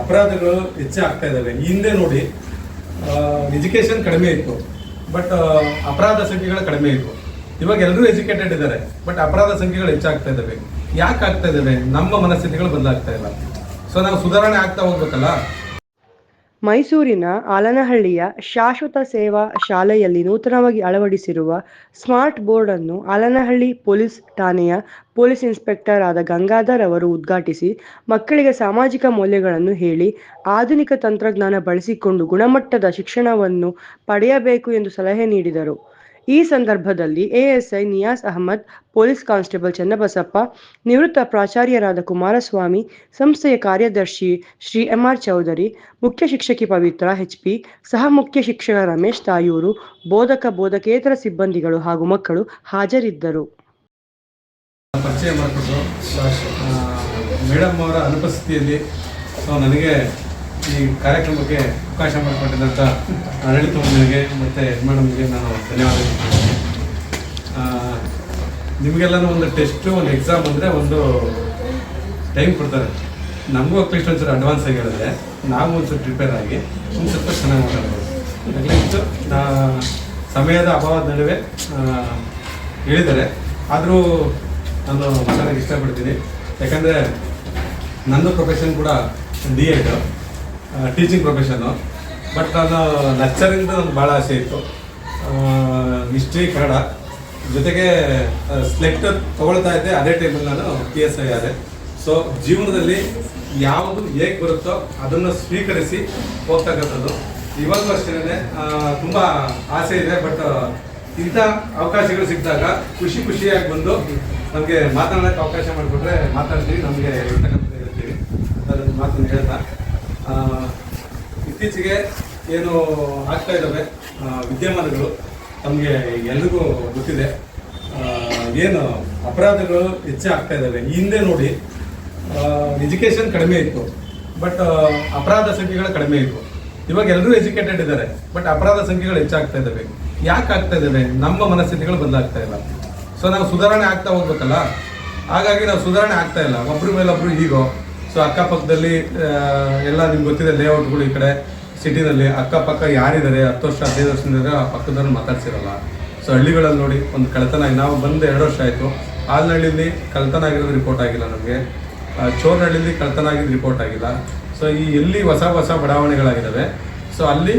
ಅಪರಾಧಗಳು ಹೆಚ್ಚಾಗ್ತಾ ಇದ್ದಾವೆ. ಈ ಹಿಂದೆ ನೋಡಿ ಎಜುಕೇಶನ್ ಕಡಿಮೆ ಇತ್ತು. ಬಟ್ ಅಪರಾಧ ಸಂಖ್ಯೆಗಳು ಕಡಿಮೆ ಇತ್ತು. ಇವಾಗ ಎಲ್ಲರೂ ಎಜುಕೇಟೆಡ್ ಇದ್ದಾರೆ. ಬಟ್ ಅಪರಾಧ ಸಂಖ್ಯೆಗಳು ಹೆಚ್ಚಾಗ್ತಾ ಇದ್ದಾವೆ. ಯಾಕೆ ಆಗ್ತಾ ಇದ್ದಾವೆ? ನಮ್ಮ ಮನಸ್ಥಿತಿಗಳು ಬದಲಾಗ್ತಾ ಇಲ್ಲ. ಸೊ ನಾವು ಸುಧಾರಣೆ ಆಗ್ತಾ ಹೋಗ್ಬೇಕಲ್ಲ? ಮೈಸೂರಿನ ಆಲನಹಳ್ಳಿಯ ಶಾಶ್ವತ ಸೇವಾ ಶಾಲೆಯಲ್ಲಿ ನೂತನವಾಗಿ ಅಳವಡಿಸಿರುವ ಸ್ಮಾರ್ಟ್ ಬೋರ್ಡ್ ಅನ್ನು ಆಲನಹಳ್ಳಿ ಪೊಲೀಸ್ ಠಾಣೆಯ ಪೊಲೀಸ್ ಇನ್ಸ್ಪೆಕ್ಟರ್ ಆದ ಗಂಗಾಧರ್ ಅವರು ಉದ್ಘಾಟಿಸಿ ಮಕ್ಕಳಿಗೆ ಸಾಮಾಜಿಕ ಮೌಲ್ಯಗಳನ್ನು ಹೇಳಿ ಆಧುನಿಕ ತಂತ್ರಜ್ಞಾನ ಬಳಸಿಕೊಂಡು ಗುಣಮಟ್ಟದ ಶಿಕ್ಷಣವನ್ನು ಪಡೆಯಬೇಕು ಎಂದು ಸಲಹೆ ನೀಡಿದರು. ಈ ಸಂದರ್ಭದಲ್ಲಿ ASI Niyaz Ahmed, police constable Channabasappa, ನಿವೃತ್ತ ಪ್ರಾಚಾರ್ಯರಾದ ಕುಮಾರಸ್ವಾಮಿ, ಸಂಸ್ಥೆಯ ಕಾರ್ಯದರ್ಶಿ ಶ್ರೀ ಎಂಆರ್ ಚೌಧರಿ, ಮುಖ್ಯ ಶಿಕ್ಷಕಿ ಪವಿತ್ರ ಎಚ್ಪಿ ಸಹ ಮುಖ್ಯ ಶಿಕ್ಷಕ ರಮೇಶ್ ತಾಯೂರು, ಬೋಧಕ ಬೋಧಕೇತರ ಸಿಬ್ಬಂದಿಗಳು ಹಾಗೂ ಮಕ್ಕಳು ಹಾಜರಿದ್ದರು. ಪರಿಚಯ ಮಾಡಿಕೊಟ್ಟು ಮೇಡಮ್ ಅವರ ಅನುಪಸ್ಥಿತಿಯಲ್ಲಿ ನನಗೆ ಈ ಕಾರ್ಯಕ್ರಮಕ್ಕೆ ಅವಕಾಶ ಮಾಡಿಕೊಟ್ಟಿದ್ದಂಥ ಆಡಳಿತ ಮಂಡಳಿಗೆ ಮತ್ತು ಮೇಡಮ್ಗೆ ನಾನು ಧನ್ಯವಾದ ನಿಮಗೆಲ್ಲನೂ ಒಂದು ಟೆಸ್ಟು ಒಂದು ಎಕ್ಸಾಮ್ ಅಂದರೆ ಒಂದು ಟೈಮ್ ಕೊಡ್ತಾರೆ. ನಮಗೂ ಅಟ್ಲೀಸ್ಟ್ ಒಂಚೂರು ಅಡ್ವಾನ್ಸ್ ಆಗಿ ಹೇಳಿದ್ರೆ ನಾವು ಒಂಚೂರು ಪ್ರಿಪೇರ್ ಆಗಿ ಒಂದು ಸ್ವಲ್ಪ ಚೆನ್ನಾಗಿ ಮಾತಾಡ್ಬೋದು. ನಾ ಸಮಯದ ಅಭಾವದ ನಡುವೆ ಹೇಳಿದ್ದಾರೆ. ಆದರೂ ನಾನು ಮಾತಾಡೋಕ್ಕೆ ಇಷ್ಟಪಡ್ತೀನಿ. ಯಾಕಂದರೆ ನನ್ನ ಪ್ರೊಫೆಷನ್ ಕೂಡ ಡಿ ಎಡ್ ಟೀಚಿಂಗ್ ಪ್ರೊಫೆಷನ್ನು ಬಟ್ ನಾನು ಲೆಕ್ಚರಿಂದ ನನಗೆ ಭಾಳ ಆಸೆ ಇತ್ತು. ಹಿಸ್ಟ್ರಿ ಕನ್ನಡ. ಜೊತೆಗೆ ಸ್ಲೆಕ್ಟ್ ತೊಗೊಳ್ತಾ ಇದ್ದೆ. ಅದೇ ಟೈಮಲ್ಲಿ ನಾನು ಪಿ ಎಸ್ ಐ ಆದೆ. ಸೊ ಜೀವನದಲ್ಲಿ ಯಾವುದು ಹೇಗೆ ಬರುತ್ತೋ ಅದನ್ನು ಸ್ವೀಕರಿಸಿ ಹೋಗ್ತಕ್ಕಂಥದ್ದು ಇವಾಗಲೂ ಅಷ್ಟೇ ತುಂಬ ಆಸೆ ಇದೆ. ಬಟ್ ಇಂಥ ಅವಕಾಶಗಳು ಸಿಕ್ಕಿದಾಗ ಖುಷಿ ಖುಷಿಯಾಗಿ ಬಂದು ನಮಗೆ ಮಾತನಾಡೋಕ್ಕೆ ಅವಕಾಶ ಮಾಡಿಕೊಟ್ರೆ ಮಾತಾಡ್ತೀವಿ. ನಮಗೆ ಇರ್ತಕ್ಕಂಥದ್ದು ಹೇಳ್ತೀವಿ. ಅದನ್ನು ಮಾತನ್ನು ಹೇಳ್ತಾ ಇತ್ತೀಚೆಗೆ ಏನು ಆಗ್ತಾ ಇದ್ದಾವೆ ವಿದ್ಯಮಾನಗಳು. ತಮಗೆ ಎಲ್ರಿಗೂ ಗೊತ್ತಿದೆ. ಏನು ಅಪರಾಧಗಳು ಹೆಚ್ಚಾಗ್ತಾ ಇದ್ದಾವೆ ಹಿಂದೆ ನೋಡಿ ಎಜುಕೇಷನ್ ಕಡಿಮೆ ಇತ್ತು. ಬಟ್ ಅಪರಾಧ ಸಂಖ್ಯೆಗಳು ಕಡಿಮೆ ಇತ್ತು. ಇವಾಗ ಎಲ್ಲರೂ ಎಜುಕೇಟೆಡ್ ಇದ್ದಾರೆ ಬಟ್ ಅಪರಾಧ ಸಂಖ್ಯೆಗಳು ಹೆಚ್ಚಾಗ್ತಾ ಇದ್ದಾವೆ ಯಾಕೆ ಆಗ್ತಾ ಇದ್ದಾವೆ ನಮ್ಮ ಮನಸ್ಥಿತಿಗಳು ಬದಲಾಗ್ತಾ ಇಲ್ಲ. ಸೊ ನಾವು ಸುಧಾರಣೆ ಆಗ್ತಾ ಹೋಗ್ಬೇಕಲ್ಲ? ಹಾಗಾಗಿ ನಾವು ಸುಧಾರಣೆ ಆಗ್ತಾ ಇಲ್ಲ. ಒಬ್ರ ಮೇಲೆ ಒಬ್ರು ಹೀಗೋ ಸೊ ಅಕ್ಕಪಕ್ಕದಲ್ಲಿ ಎಲ್ಲ ನಿಮ್ಗೆ ಗೊತ್ತಿದೆ ಲೇಔಟ್ಗಳು ಈ ಕಡೆ ಸಿಟಿನಲ್ಲಿ. ಅಕ್ಕಪಕ್ಕ ಯಾರಿದ್ದಾರೆ, ಹತ್ತು ವರ್ಷ, ಹದಿನೈದು ವರ್ಷದಿಂದ ಆ ಪಕ್ಕದವ್ರು ಮಾತಾಡ್ಸಿರಲ್ಲ. ಸೊ ಹಳ್ಳಿಗಳಲ್ಲಿ ನೋಡಿ, ಒಂದು ಕಳ್ಳತನ ಆಗಿ- ನಾವು ಬಂದು ಎರಡು ವರ್ಷ ಆಯಿತು. ಹಾಲ್ನಹಳ್ಳಿಲಿ ಕಳ್ತನ ಆಗಿರೋದು ರಿಪೋರ್ಟ್ ಆಗಿಲ್ಲ ನಮಗೆ. ಚೋರ್ನಹಳ್ಳಿಲಿ ಕಳ್ತನ ಆಗಿದ್ದು ರಿಪೋರ್ಟ್ ಆಗಿಲ್ಲ. ಸೊ ಈ ಎಲ್ಲಿ ಹೊಸ ಹೊಸ ಬಡಾವಣೆಗಳಾಗಿದ್ದಾವೆ ಸೊ ಅಲ್ಲಿ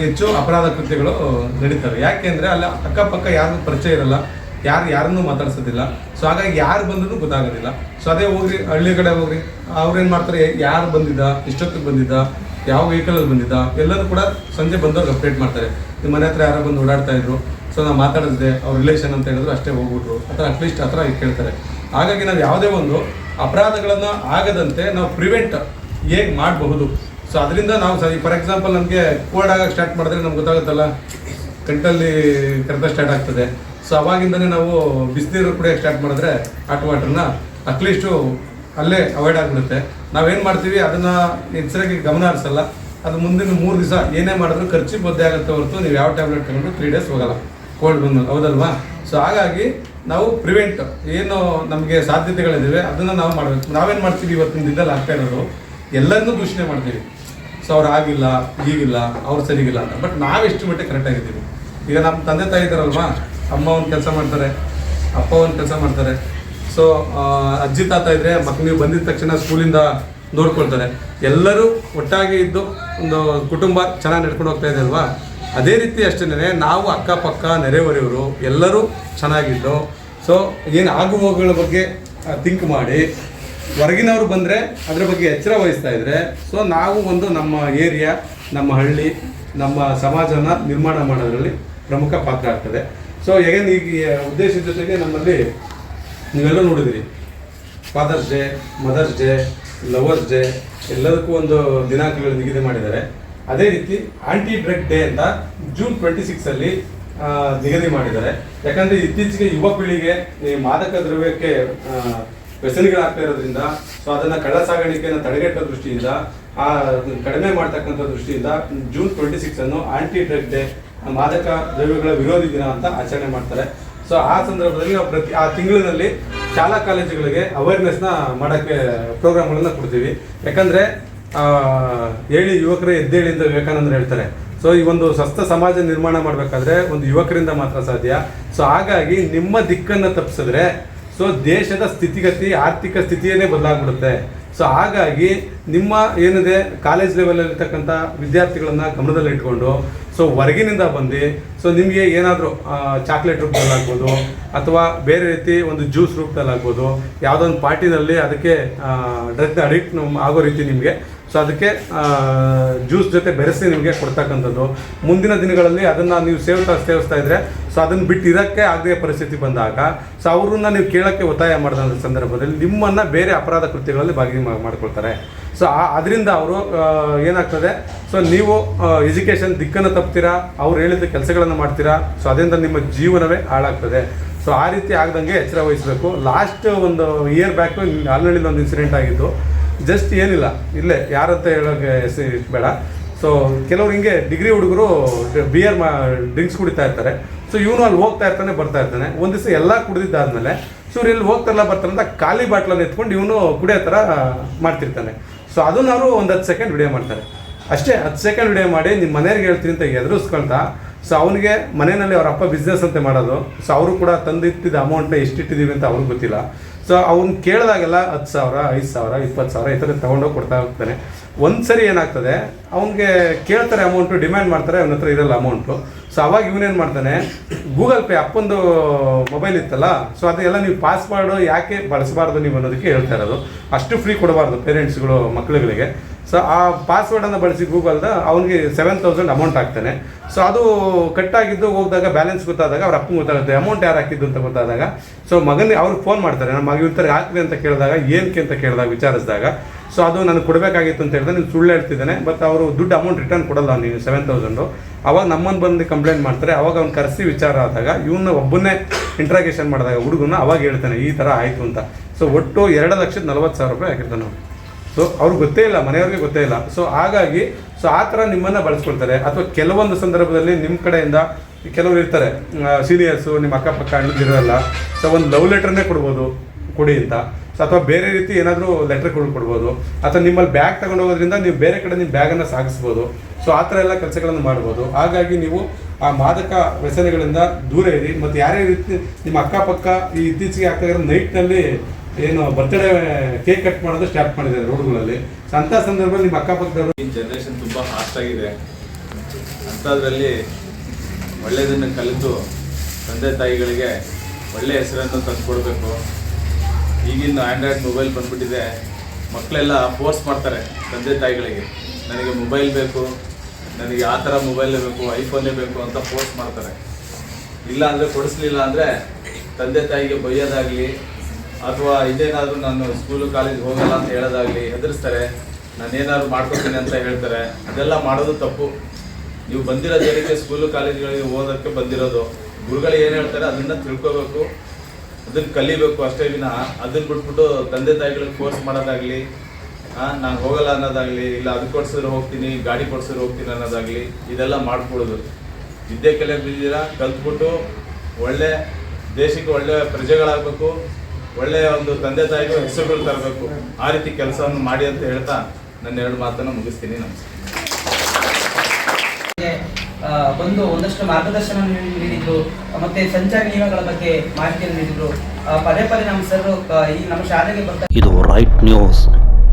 ಹೆಚ್ಚು ಅಪರಾಧ ಕೃತ್ಯಗಳು ನಡೀತವೆ. ಯಾಕೆಂದ್ರೆ ಅಲ್ಲಿ ಅಕ್ಕಪಕ್ಕ ಯಾರಿಗೂ ಪರಿಚಯ ಇರಲ್ಲ. ಯಾರು ಯಾರನ್ನು ಮಾತಾಡ್ಸೋದಿಲ್ಲ. ಸೊ ಹಾಗಾಗಿ ಯಾರು ಬಂದ್ರೂ ಗೊತ್ತಾಗೋದಿಲ್ಲ. ಸೊ ಅದೇ ಹೋಗ್ರಿ, ಹಳ್ಳಿ ಕಡೆ ಹೋಗ್ರಿ. ಅವ್ರೇನು ಮಾಡ್ತಾರೆ, ಯಾರು ಬಂದಿದ್ದ, ಇಷ್ಟೊತ್ತಿಗೆ ಬಂದಿದ್ದ, ಯಾವ ವೆಹಿಕಲಲ್ಲಿ ಬಂದಿದ್ದ ಎಲ್ಲರೂ ಕೂಡ ಸಂಜೆ ಬಂದವ್ರಿಗೆ ಅಪ್ಡೇಟ್ ಮಾಡ್ತಾರೆ. ನಿಮ್ಮ ಮನೆ ಹತ್ರ ಯಾರೋ ಬಂದು ಓಡಾಡ್ತಾ ಇದ್ರು, ಸೊ ನಾವು ಮಾತಾಡಿದ್ದೆ, ಅವ್ರ ರಿಲೇಷನ್ ಅಂತ ಹೇಳಿದ್ರು ಅಷ್ಟೇ ಹೋಗ್ಬಿಟ್ರು. ಅಥವಾ ಅಟ್ಲೀಸ್ಟ್ ಆ ಥರ ಕೇಳ್ತಾರೆ. ಹಾಗಾಗಿ ನಾವು ಯಾವುದೇ ಒಂದು ಅಪರಾಧಗಳನ್ನು ಆಗದಂತೆ ನಾವು ಪ್ರಿವೆಂಟ್ ಹೇಗೆ ಮಾಡಬಹುದು. ಸೊ ಅದರಿಂದ ನಾವು ಫಾರ್ ಎಕ್ಸಾಂಪಲ್ ನಮಗೆ ಕೋಲ್ಡ್ ಆಗಕ್ಕೆ ಸ್ಟಾರ್ಟ್ ಮಾಡಿದ್ರೆ ನಮ್ಗೆ ಗೊತ್ತಾಗುತ್ತಲ್ಲ ಕಂಟಲ್ಲಿ ಕರೆತ ಸ್ಟಾರ್ಟ್ ಆಗ್ತದೆ. ಸೊ ಅವಾಗಿಂದನೇ ನಾವು ಬಿಸಿನೀರು ಕೂಡ ಸ್ಟಾರ್ಟ್ ಮಾಡಿದ್ರೆ ಹಾಟ್ ವಾಟರ್ನ ಅಟ್ಲೀಸ್ಟು ಅಲ್ಲೇ ಅವಾಯ್ಡ್ ಆಗಿಬಿಡುತ್ತೆ. ನಾವೇನು ಮಾಡ್ತೀವಿ, ಅದನ್ನು ಹೆಚ್ಚರಾಗಿ ಗಮನ ಹರಿಸಲ್ಲ. ಅದು ಮುಂದಿನ ಮೂರು ದಿವಸ ಏನೇ ಮಾಡಿದ್ರು ಖರ್ಚು ಬದ್ದೆ ಆಗುತ್ತೆ ಹೊರತು ನೀವು ಯಾವ ಟ್ಯಾಬ್ಲೆಟ್ ತಗೊಂಡು ತ್ರೀ ಡೇಸ್ ಹೋಗಲ್ಲ. ಕೋಲ್ಡ್ ಬಂದು, ಹೌದಲ್ವಾ? ಸೊ ಹಾಗಾಗಿ ನಾವು ಪ್ರಿವೆಂಟ್ ಏನು ನಮಗೆ ಸಾಧ್ಯತೆಗಳಿದ್ದಾವೆ ಅದನ್ನು ನಾವು ಮಾಡಬೇಕು. ನಾವೇನು ಮಾಡ್ತೀವಿ ಇವತ್ತಿನ ದಿನದಲ್ಲಿ ಆಗ್ತಾ ಇರೋದು, ಎಲ್ಲರನ್ನೂ ದೂಷಣೆ ಮಾಡ್ತೀವಿ. ಸೊ ಅವ್ರು ಆಗಿಲ್ಲ, ಈಗಿಲ್ಲ, ಅವ್ರು ಸರಿಗಿಲ್ಲ ಅಂತ. ಬಟ್ ನಾವು ಎಷ್ಟು ಮಟ್ಟಿಗೆ ಕರೆಕ್ಟ್ ಆಗಿದ್ದೀವಿ? ಈಗ ನಮ್ಮ ತಂದೆ ತಾಯಿ ಇದ್ದಾರಲ್ವಾ? ಅಮ್ಮ ಒಂದು ಕೆಲಸ ಮಾಡ್ತಾರೆ, ಅಪ್ಪ ಒಂದು ಕೆಲಸ ಮಾಡ್ತಾರೆ. ಸೊ ಅಜ್ಜಿ ತಾತ ಮಕ್, ನೀವು ಬಂದಿದ ತಕ್ಷಣ ಸ್ಕೂಲಿಂದ ನೋಡ್ಕೊಳ್ತಾರೆ. ಎಲ್ಲರೂ ಒಟ್ಟಾಗಿ ಇದ್ದು ಒಂದು ಕುಟುಂಬ ಚೆನ್ನಾಗಿ ನಡ್ಕೊಂಡು ಹೋಗ್ತಾ ಇದೆ ಅಲ್ವಾ? ಅದೇ ರೀತಿ ಅಷ್ಟೇ ನಾವು ಅಕ್ಕಪಕ್ಕ, ನೆರೆಹೊರೆಯವರು ಎಲ್ಲರೂ ಚೆನ್ನಾಗಿದ್ದು. ಸೊ ಏನು ಆಗು ಹೋಗುಗಳ ಬಗ್ಗೆ ಥಿಂಕ್ ಮಾಡಿ. ಹೊರಗಿನವ್ರು ಬಂದರೆ ಅದ್ರ ಬಗ್ಗೆ ಎಚ್ಚರ ವಹಿಸ್ತಾ ಇದ್ರೆ ಸೊ ನಾವು ಒಂದು ನಮ್ಮ ಏರಿಯಾ, ನಮ್ಮ ಹಳ್ಳಿ, ನಮ್ಮ ಸಮಾಜನ ನಿರ್ಮಾಣ ಮಾಡೋದ್ರಲ್ಲಿ ಪ್ರಮುಖ ಪಾತ್ರ ಆಗ್ತದೆ. ಸೊ ಹೇಗೇನು ಈ ಉದ್ದೇಶದ ಜೊತೆಗೆ ನಮ್ಮಲ್ಲಿ ನೀವೆಲ್ಲ ನೋಡಿದಿರಿ. Fathers day mothers day lovers day ಎಲ್ಲದಕ್ಕೂ ಒಂದು ದಿನಾಂಕಗಳು ನಿಗದಿ ಮಾಡಿದ್ದಾರೆ. ಅದೇ ರೀತಿ ಆಂಟಿ ಡ್ರಗ್ ಡೇ ಅಂತ ಜೂನ್ ಟ್ವೆಂಟಿ ಸಿಕ್ಸ್ ಅಲ್ಲಿ ನಿಗದಿ ಮಾಡಿದ್ದಾರೆ. ಯಾಕಂದ್ರೆ ಇತ್ತೀಚೆಗೆ ಯುವ ಪೀಳಿಗೆ ಈ ಮಾದಕ ದ್ರವ್ಯಕ್ಕೆ ವ್ಯಸನಿಗಳಾಗ್ತಾ ಇರೋದ್ರಿಂದ, ಸೊ ಅದನ್ನ ಕಳ್ಳ ಸಾಗಾಣಿಕೆಯನ್ನು ತಡೆಗಟ್ಟೋ ದೃಷ್ಟಿಯಿಂದ ಆ, ಕಡಿಮೆ ಮಾಡ್ತಕ್ಕಂಥ ದೃಷ್ಟಿಯಿಂದ ಜೂನ್ ಟ್ವೆಂಟಿ ಸಿಕ್ಸ್ ಅನ್ನು ಆಂಟಿ ಡ್ರಗ್ ಡೇ ಮಾದಕ ದ್ರವ್ಯಗಳ ವಿರೋಧಿ ದಿನ ಅಂತ ಆಚರಣೆ ಮಾಡ್ತಾರೆ. ಸೊ ಆ ಸಂದರ್ಭದಲ್ಲಿ ನಾವು ಪ್ರತಿ, ಆ ತಿಂಗಳಿನಲ್ಲಿ ಶಾಲಾ ಕಾಲೇಜುಗಳಿಗೆ ಅವೇರ್ನೆಸ್ನ ಮಾಡೋಕ್ಕೆ ಪ್ರೋಗ್ರಾಮ್ಗಳನ್ನು ಕೊಡ್ತೀವಿ. ಯಾಕಂದರೆ ಹೇಳಿ ಯುವಕರೇ ಎದ್ದೇಳಿ ಅಂತ ವಿವೇಕಾನಂದರು ಹೇಳ್ತಾರೆ. ಸೊ ಈ ಒಂದು ಸ್ವಸ್ಥ ಸಮಾಜ ನಿರ್ಮಾಣ ಮಾಡಬೇಕಾದ್ರೆ ಒಂದು ಯುವಕರಿಂದ ಮಾತ್ರ ಸಾಧ್ಯ. ಸೊ ಹಾಗಾಗಿ ನಿಮ್ಮ ದಿಕ್ಕನ್ನು ತಪ್ಪಿಸಿದ್ರೆ ಸೊ ದೇಶದ ಸ್ಥಿತಿಗತಿ, ಆರ್ಥಿಕ ಸ್ಥಿತಿಯೇ ಬದಲಾಗ್ಬಿಡುತ್ತೆ. ಸೊ ಹಾಗಾಗಿ ನಿಮ್ಮ ಏನಿದೆ ಕಾಲೇಜ್ ಲೆವೆಲಲ್ಲಿರ್ತಕ್ಕಂಥ ವಿದ್ಯಾರ್ಥಿಗಳನ್ನು ಗಮನದಲ್ಲಿ ಇಟ್ಕೊಂಡು ಸೊ ಹೊರಗಿನಿಂದ ಬಂದು ಸೊ ನಿಮಗೆ ಏನಾದರೂ ಚಾಕ್ಲೇಟ್ ರೂಪದಲ್ಲಾಗ್ಬೋದು ಅಥವಾ ಬೇರೆ ರೀತಿ ಒಂದು ಜ್ಯೂಸ್ ರೂಪದಲ್ಲಾಗ್ಬೋದು ಯಾವುದೋ ಒಂದು ಪಾರ್ಟಿನಲ್ಲಿ ಅದಕ್ಕೆ ಡ್ರಗ್ ಅಡಿಕ್ಟ್ ಆಗೋ ರೀತಿ ನಿಮಗೆ ಸೊ ಅದಕ್ಕೆ ಜ್ಯೂಸ್ ಜೊತೆ ಬೆರೆಸಿ ನಿಮಗೆ ಕೊಡ್ತಕ್ಕಂಥದ್ದು. ಮುಂದಿನ ದಿನಗಳಲ್ಲಿ ಅದನ್ನು ನೀವು ಸೇವಿಸ್ತಾ ಸೇವಿಸ್ತಾ ಇದ್ದರೆ ಸೊ ಅದನ್ನು ಬಿಟ್ಟು ಇರೋಕ್ಕೆ ಆಗದೇ ಪರಿಸ್ಥಿತಿ ಬಂದಾಗ ಸೊ ಅವ್ರನ್ನ ನೀವು ಕೇಳೋಕ್ಕೆ ಒತ್ತಾಯ ಮಾಡಿದಂಥ ಸಂದರ್ಭದಲ್ಲಿ ನಿಮ್ಮನ್ನು ಬೇರೆ ಅಪರಾಧ ಕೃತ್ಯಗಳಲ್ಲಿ ಭಾಗಿ ಮಾಡ್ಕೊಳ್ತಾರೆ. ಸೊ ಅದರಿಂದ ಅವರು ಏನಾಗ್ತದೆ? ಸೊ ನೀವು ಎಜುಕೇಷನ್ ದಿಕ್ಕನ್ನು ತಪ್ತೀರಾ? ಅವ್ರು ಹೇಳಿದ ಕೆಲಸಗಳನ್ನು ಮಾಡ್ತೀರಾ? ಸೊ ಅದರಿಂದ ನಿಮ್ಮ ಜೀವನವೇ ಹಾಳಾಗ್ತದೆ. ಸೊ ಆ ರೀತಿ ಆಗದಂಗೆ ಎಚ್ಚರ ವಹಿಸಬೇಕು. ಲಾಸ್ಟ್ ಒಂದು ಇಯರ್ ಬ್ಯಾಕು ಆಲ್ರೆಡಿ ಒಂದು ಇನ್ಸಿಡೆಂಟ್ ಆಗಿದ್ದು ಜಸ್ಟ್ ಏನಿಲ್ಲ, ಇಲ್ಲೇ, ಯಾರಂತ ಹೇಳೋಕೆ ಬೇಡ. ಸೊ ಕೆಲವ್ರು ಹಿಂಗೆ ಡಿಗ್ರಿ ಹುಡುಗರು ಬಿಯರ್ ಮಾ ಡ್ರಿಂಕ್ಸ್ ಕುಡಿತಾ ಇರ್ತಾರೆ. ಸೊ ಇವನು ಅಲ್ಲಿ ಹೋಗ್ತಾ ಇರ್ತಾನೆ, ಬರ್ತಾ ಇರ್ತಾನೆ. ಒಂದು ದಿವಸ ಎಲ್ಲ ಕುಡಿದಿದ್ದಾದ್ಮೇಲೆ ಸೊ ಇಲ್ಲಿ ಹೋಗ್ತಾರಲ್ಲ ಬರ್ತಾರೆ ಅಂತ ಖಾಲಿ ಬಾಟ್ಲನ್ನು ಎತ್ಕೊಂಡು ಇವನು ಕುಡಿಯೋ ಥರ ಮಾಡ್ತಿರ್ತಾನೆ. ಸೊ ಅದನ್ನ ಅವರು ಒಂದು ಹತ್ತು ಸೆಕೆಂಡ್ ವಿಡಿಯೋ ಮಾಡ್ತಾರೆ. ಅಷ್ಟೇ, ಹತ್ತು ಸೆಕೆಂಡ್ ವಿಡಿಯೋ ಮಾಡಿ ನಿಮ್ಮ ಮನೆಯವ್ರಿಗೆ ಹೇಳ್ತೀನಿ ಅಂತ ಎದುರಿಸ್ಕೊಳ್ತಾ ಸೊ ಅವನಿಗೆ ಮನೆಯಲ್ಲಿ ಅವರ ಅಪ್ಪ ಬಿಸ್ನೆಸ್ ಅಂತ ಮಾಡೋದು. ಸೊ ಅವರು ಕೂಡ ತಂದಿಟ್ಟಿದ್ದ ಅಮೌಂಟ್ನ ಎಷ್ಟಿಟ್ಟಿದ್ದೀವಿ ಅಂತ ಅವ್ರಿಗೆ ಗೊತ್ತಿಲ್ಲ. ಸೊ ಅವ್ನು ಕೇಳಿದಾಗೆಲ್ಲ ಹತ್ತು ಸಾವಿರ, ಐದು ಸಾವಿರ ಇಪ್ಪತ್ತು ಸಾವಿರ ಈ ಥರ ತೊಗೊಂಡೋಗಿ ಕೊಡ್ತಾ ಹೋಗ್ತಾನೆ. ಒಂದು ಸರಿ ಏನಾಗ್ತದೆ, ಅವನಿಗೆ ಕೇಳ್ತಾರೆ ಅಮೌಂಟು ಡಿಮ್ಯಾಂಡ್ ಮಾಡ್ತಾರೆ, ಅವನ ಹತ್ರ ಇರಲ್ಲ ಅಮೌಂಟು ಸೊ ಅವಾಗ ಇವನೇನು ಮಾಡ್ತಾನೆ ಗೂಗಲ್ ಪೇ ಅಪ್ಪೊಂದು ಮೊಬೈಲ್ ಇತ್ತಲ್ಲ ಸೊ ಅದೆಲ್ಲ ನೀವು ಪಾಸ್ವರ್ಡು ಯಾಕೆ ಬಳಸಬಾರ್ದು ನೀವು ಅನ್ನೋದಕ್ಕೆ ಹೇಳ್ತಾ ಇರೋದು. ಅಷ್ಟು ಫ್ರೀ ಕೊಡಬಾರ್ದು ಪೇರೆಂಟ್ಸ್ಗಳು ಮಕ್ಕಳುಗಳಿಗೆ ಸೊ ಆ ಪಾಸ್ವರ್ಡನ್ನು ಬಳಸಿ ಗೂಗಲ್ದ ಅವನಿಗೆ ಸೆವೆನ್ ತೌಸಂಡ್ ಅಮೌಂಟ್ ಹಾಕ್ತಾನೆ ಸೊ ಅದು ಕಟ್ಟಾಗಿದ್ದು ಹೋಗಿದಾಗ ಬ್ಯಾಲೆನ್ಸ್ ಗೊತ್ತಾದಾಗ ಅವ್ರ ಅಪ್ಪ ಗೊತ್ತಾಗುತ್ತೆ. ಅಮೌಂಟ್ ಯಾರು ಹಾಕಿದ್ದು ಅಂತ ಗೊತ್ತಾದಾಗ. ಸೊ ಮಗನಿಗೆ ಅವ್ರಿಗೆ ಫೋನ್ ಮಾಡ್ತಾರೆ. ನಮ್ಮ ಮಗ ಇವ್ರ ಹಾಕಿದೆ ಅಂತ ಕೇಳಿದಾಗ ಏನಕ್ಕೆ ಅಂತ ಕೇಳಿದಾಗ ವಿಚಾರಿಸಿದಾಗ. ಸೊ ಅದು ನನಗೆ ಕೊಡಬೇಕಾಗಿತ್ತು ಅಂತ ಹೇಳಿದ್ರೆ ನೀನು ಸುಳ್ಳು ಹೇಳ್ತಿದ್ದಾನೆ. ಬಟ್ ಅವರು ದುಡ್ಡು ಅಮೌಂಟ್ ರಿಟರ್ನ್ ಕೊಡಲ್ಲ ನೀನು ಸೆವೆನ್ ತೌಸಂಡು ಅವಾಗ ನಮ್ಮನ್ನು ಬಂದು ಕಂಪ್ಲೇಂಟ್ ಮಾಡ್ತಾರೆ. ಅವಾಗ ಅವ್ನು ಕರೆಸಿ ವಿಚಾರ ಆದಾಗ ಇವನ್ನ ಒಬ್ಬನೇ ಇಂಟ್ರಾಗೇಷನ್ ಮಾಡಿದಾಗ ಹುಡುಗನ ಅವಾಗ ಹೇಳ್ತಾನೆ, ಈ ಥರ ಆಯಿತು ಅಂತ. ಸೊ ಒಟ್ಟು ಎರಡು ಲಕ್ಷದ ನಲ್ವತ್ತು ಸಾವಿರ ರೂಪಾಯಿ ಹಾಕಿರ್ತಾನೆ ನಾವು ಸೊ ಅವ್ರಿಗೆ ಗೊತ್ತೇ ಇಲ್ಲ, ಮನೆಯವ್ರಿಗೆ ಗೊತ್ತೇ ಇಲ್ಲ. ಸೊ ಹಾಗಾಗಿ ಸೊ ಆ ಥರ ನಿಮ್ಮನ್ನು ಬಳಸ್ಕೊಳ್ತಾರೆ. ಅಥವಾ ಕೆಲವೊಂದು ಸಂದರ್ಭದಲ್ಲಿ ನಿಮ್ಮ ಕಡೆಯಿಂದ ಕೆಲವರು ಇರ್ತಾರೆ. ಸೀನಿಯರ್ಸು ನಿಮ್ಮ ಅಕ್ಕಪಕ್ಕ, ಅಣ್ಣದಿರಲ್ಲ. ಸೊ ಒಂದು ಲವ್ ಲೆಟ್ರನ್ನೇ ಕೊಡ್ಬೋದು, ಕೊಡಿ ಅಂತ. ಸೊ ಅಥವಾ ಬೇರೆ ರೀತಿ ಏನಾದರೂ ಲೆಟರ್ಗಳು ಕೊಡ್ಬೋದು. ಅಥವಾ ನಿಮ್ಮಲ್ಲಿ ಬ್ಯಾಗ್ ಹೋಗೋದ್ರಿಂದ ನೀವು ಬೇರೆ ಕಡೆ ನಿಮ್ಮ ಬ್ಯಾಗನ್ನು ಸಾಗಿಸ್ಬೋದು. ಸೊ ಆ ಥರ ಎಲ್ಲ ಕೆಲಸಗಳನ್ನು ಮಾಡ್ಬೋದು. ಹಾಗಾಗಿ ನೀವು ಆ ಮಾದಕ ವ್ಯಸನಗಳಿಂದ ದೂರ ಇರಿ. ಮತ್ತು ಯಾರೇ ರೀತಿ ನಿಮ್ಮ ಅಕ್ಕಪಕ್ಕ ಈ ಇತ್ತೀಚೆಗೆ ಆಗ್ತಾ ಇರೋ ನೈಟ್ನಲ್ಲಿ ಏನು ಬರ್ತಡೇ ಕೇಕ್ ಕಟ್ ಮಾಡೋದು ಸ್ಟಾರ್ಟ್ ಮಾಡಿದ್ದಾರೆ ರೋಡ್ಗಳಲ್ಲಿ. ಅಂತ ಸಂದರ್ಭದಲ್ಲಿ ನಿಮ್ಮ ಅಕ್ಕಪಕ್ಕದವರು ಈ ಜನ್ರೇಷನ್ ತುಂಬ ಫಾಸ್ಟ್ ಆಗಿದೆ. ಅಂಥದ್ರಲ್ಲಿ ಒಳ್ಳೆಯದನ್ನು ಕಲಿತು ತಂದೆ ತಾಯಿಗಳಿಗೆ ಒಳ್ಳೆ ಹೆಸರನ್ನು ತಂದುಕೊಡ್ಬೇಕು. ಈಗಿನ ಆ್ಯಂಡ್ರಾಯ್ಡ್ ಮೊಬೈಲ್ ಬಂದ್ಬಿಟ್ಟಿದೆ. ಮಕ್ಕಳೆಲ್ಲ ಫೋರ್ಸ್ ಮಾಡ್ತಾರೆ ತಂದೆ ತಾಯಿಗಳಿಗೆ. ನನಗೆ ಮೊಬೈಲ್ ಬೇಕು, ನನಗೆ ಆ ಥರ ಮೊಬೈಲೇ ಬೇಕು ಐಫೋನೇ ಬೇಕು ಅಂತ ಫೋರ್ಸ್ ಮಾಡ್ತಾರೆ. ಇಲ್ಲ ಅಂದರೆ ಕೊಡಿಸ್ಲಿಲ್ಲ ಅಂದರೆ ತಂದೆ ತಾಯಿಗೆ ಬೈಯೋದಾಗಲಿ ಅಥವಾ ಇದೇನಾದರೂ ನಾನು ಸ್ಕೂಲು ಕಾಲೇಜ್ ಹೋಗಲ್ಲ ಅಂತ ಹೇಳೋದಾಗಲಿ, ಹೆದರ್ಸ್ತಾರೆ. ನಾನು ಏನಾದ್ರು ಮಾಡ್ಕೊತೀನಿ ಅಂತ ಹೇಳ್ತಾರೆ. ಅದೆಲ್ಲ ಮಾಡೋದು ತಪ್ಪು. ನೀವು ಬಂದಿರೋ ಜನಕ್ಕೆ ಸ್ಕೂಲು ಕಾಲೇಜ್ಗಳಿಗೆ ಓದೋಕ್ಕೆ ಬಂದಿರೋದು? ಗುರುಗಳು ಏನು ಹೇಳ್ತಾರೆ? ಅದನ್ನು ತಿಳ್ಕೋಬೇಕು. ಅದನ್ನು ಕಲಿಬೇಕು ಅಷ್ಟೇ ವಿನ. ಅದನ್ನ ಬಿಟ್ಬಿಟ್ಟು ತಂದೆ ತಾಯಿಗಳಿಗೆ ಕೋರ್ಸ್ ಮಾಡೋದಾಗಲಿ ನಾನು ಹೋಗಲ್ಲ ಅನ್ನೋದಾಗಲಿ, ಇಲ್ಲ ಅದು ಕೊಡ್ಸಿದ್ರೆ ಹೋಗ್ತೀನಿ, ಗಾಡಿ ಕೊಡ್ಸಿದ್ರೆ ಹೋಗ್ತೀನಿ ಅನ್ನೋದಾಗಲಿ, ಇದೆಲ್ಲ ಮಾಡ್ಕೊಳ್ಳೋದು. ವಿದ್ಯೆ ಕಲಿಯಕ್ಕೆ ಬಿದ್ದೀರಾ ಕಲ್ತ್ಬಿಟ್ಟು ಒಳ್ಳೆ ದೇಶಕ್ಕೆ ಒಳ್ಳೆ ಪ್ರಜೆಗಳಾಗಬೇಕು. ಒಳ್ಳೆಯ ಒಂದು ತಂದೆ ತಾಯಿಗೂ ಹೆಸರುಗಳು ತರಬೇಕು. ಆ ರೀತಿ ಕೆಲಸವನ್ನು ಮಾಡಿ ಅಂತ ಹೇಳ್ತಾ ನನ್ನ ಎರಡು ಮಾತನ್ನು ಮುಗಿಸ್ತೀನಿ. ನಮಸ್ಕಾರ. ಬಂದು ಒಂದಷ್ಟು ಮಾರ್ಗದರ್ಶನ ನೀಡಿ- ನೀಡಿದ್ರು. ಮತ್ತೆ ಸಂಚಾರಿ ನಿಯಮಗಳ ಬಗ್ಗೆ ಮಾಹಿತಿಯನ್ನು ನೀಡಿದ್ರು. ಆ, ಪದೇ ಪದೇ ನಮ್ಮ ಸರ್ ಈ ನಮ್ಮ ಶಾಲೆಗೆ ಬರ್ತಾ ಇದು ರೈಟ್ ನ್ಯೂಸ್